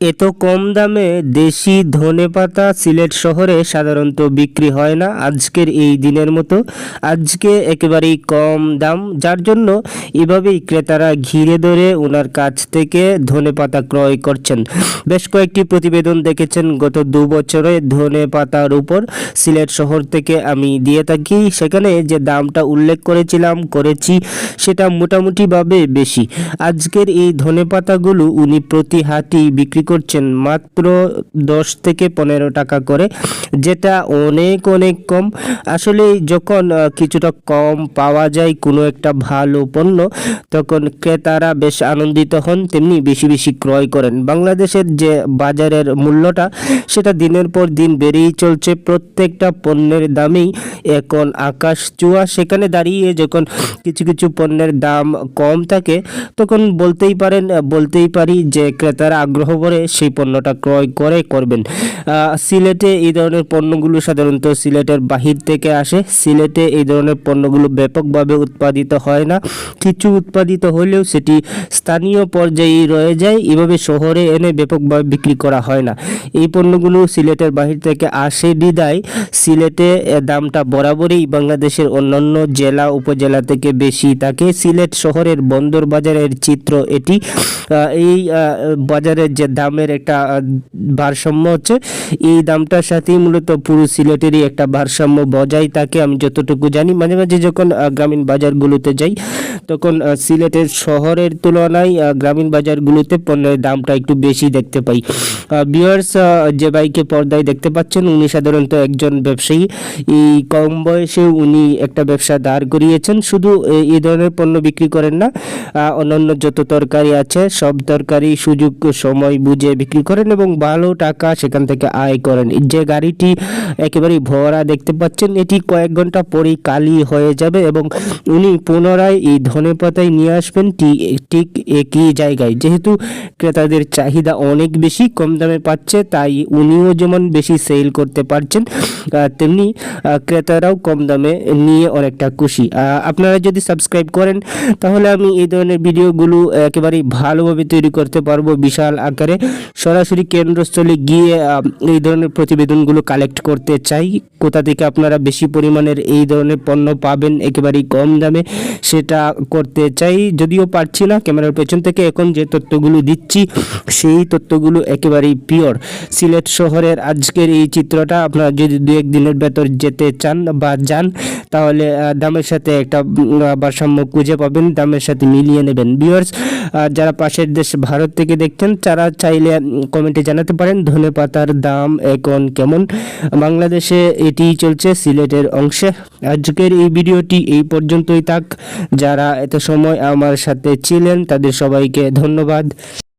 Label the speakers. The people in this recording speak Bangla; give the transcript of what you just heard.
Speaker 1: এত কম দামে দেশি ধনেপাতা সিলেট শহরে সাধারণত বিক্রি হয় না আজকের এই দিনের মতো। আজকে একেবারেই কম দাম, যার জন্য এভাবেই ক্রেতারা ঘিরে ধরে ওনার কাছ থেকে ধনেপাতা ক্রয় করছেন। বেশ কয়েকটি প্রতিবেদন দেখেছেন, গত দু বছরে ধনে পাতার উপর সিলেট শহর থেকে আমি দিয়ে থাকি, সেখানে যে দামটা উল্লেখ করেছিলাম, করেছি, সেটা মোটামুটিভাবে বেশি। আজকের এই ধনেপাতাগুলো উনি প্রতি হাটি বিক্রি করছেন মাত্র দশ থেকে পনেরো টাকা করে, যেটা অনেক অনেক কম। আসলে যখন কিছুটা কম পাওয়া যায় কোনো একটা ভালো পণ্য, তখন ক্রেতারা বেশ আনন্দিত হন, তেমনি বেশি বেশি ক্রয় করেন। বাংলাদেশের যে বাজারের মূল্যটা, সেটা দিনের পর দিন বেড়েই চলছে। প্রত্যেকটা পণ্যের দামেই এখন আকাশ চুয়া। সেখানে দাঁড়িয়ে যখন কিছু কিছু পণ্যের দাম কম থাকে, তখন বলতেই পারেন, বলতেই পারি যে ক্রেতারা আগ্রহ করে সেই পণ্যটা ক্রয় করে করবেন। সিলেটে এই ধরনের পণ্যগুলো সাধারণত সিলেটের বাহির থেকে আসে। সিলেটে এই ধরনের পণ্যগুলো ব্যাপকভাবে উৎপাদিত হয় না। কিছু উৎপাদিত হলেও সেটি স্থানীয় পর্যায়ে রয়ে যায়, এভাবে শহরে এনে ব্যাপকভাবে বিক্রি করা হয় না। এই পণ্যগুলো সিলেটের বাহির থেকে আসে বিদায়। সিলেটে দামটা বরাবরই বাংলাদেশের অন্যান্য জেলা, উপজেলা থেকে বেশি থাকে। সিলেট শহরের বন্দর বাজারের চিত্র এটি। এই বাজারের যে দামের একটা ভারসাম্য হচ্ছে। এই দামটার সাথেই মূলত পুরো সিলেটেরই একটা ভারসাম্য বজায় থাকে, আমি যতটুকু জানি। মাঝে মাঝে যখন গ্রামীণ বাজারগুলোতে যাই, তখন সিলেটের শহরের তুলনায় গ্রামীণ বাজারগুলোতে পণ্যের দামটা একটু বেশি দেখতে পাই। বিয়ার্স যে বাইকে পর্দায় দেখতে পাচ্ছেন, উনি সাধারণত একজন ব্যবসায়ী। এই কম বয়সে উনি একটা ব্যবসা দাঁড় করিয়েছেন। শুধু এই ধরনের পণ্য বিক্রি করেন না অন্যান্য যত তরকারি আছে, সব তরকারি সুযোগ সময় বুঝে বিক্রি করেন এবং ভালো টাকা সেখান থেকে আয় করেন। যে গাড়িটি একেবারেই ভরা দেখতে পাচ্ছেন, এটি কয়েক ঘণ্টা পরেই কালি হয়ে যাবে এবং উনি পুনরায় এই ধনে পাতায় নিয়ে আসবেন ঠিক একই জায়গায়। যেহেতু ক্রেতাদের চাহিদা অনেক বেশি, কম দামে পাচ্ছে, তাই উনিও যেমন বেশি সেল করতে পারছেন তেমনি ক্রেতারাও কম দামে নিয়ে অনেকটা খুশি। আপনারা যদি সাবস্ক্রাইব করেন, তাহলে আমি এই ধরনের ভিডিওগুলো একেবারেই ভালোভাবে তৈরি করতে পারব বিশাল আকারে। সরাসরি কেন্দ্রস্থলে গিয়ে এই ধরনের প্রতিবেদনগুলো কালেক্ট করতে চাই। কোথা থেকে আপনারা বেশি পরিমাণের এই ধরনের পণ্য পাবেন, একেবারেই কম দামে সেটা করতে চাই। যদিও পারছি না ক্যামেরার পেছন থেকে, এখন যে তথ্যগুলো দিচ্ছি, সেই তথ্যগুলো একেবারেই পিওর সিলেট শহরের আজকের এই চিত্রটা, আপনারা যদি দু একদিনের ভেতর যেতে চান বা যান তাহলে দামের সাথে একটা ভারসাম্য খুঁজে পাবেন, দামের সাথে মিলিয়ে নেবেন। ভিউয়ার্স যারা পাশের দেশ ভারত থেকে দেখছেন, তারা চাইলে কমেন্টে জানাতে পারেন ধনে পাতার দাম এখন কেমন? বাংলাদেশে এটি চলছে সিলেটের অংশে। আজকের এই ভিডিওটি এই পর্যন্তই থাক। যারা এত সময় আমার সাথে ছিলেন, তাদের সবাইকে ধন্যবাদ।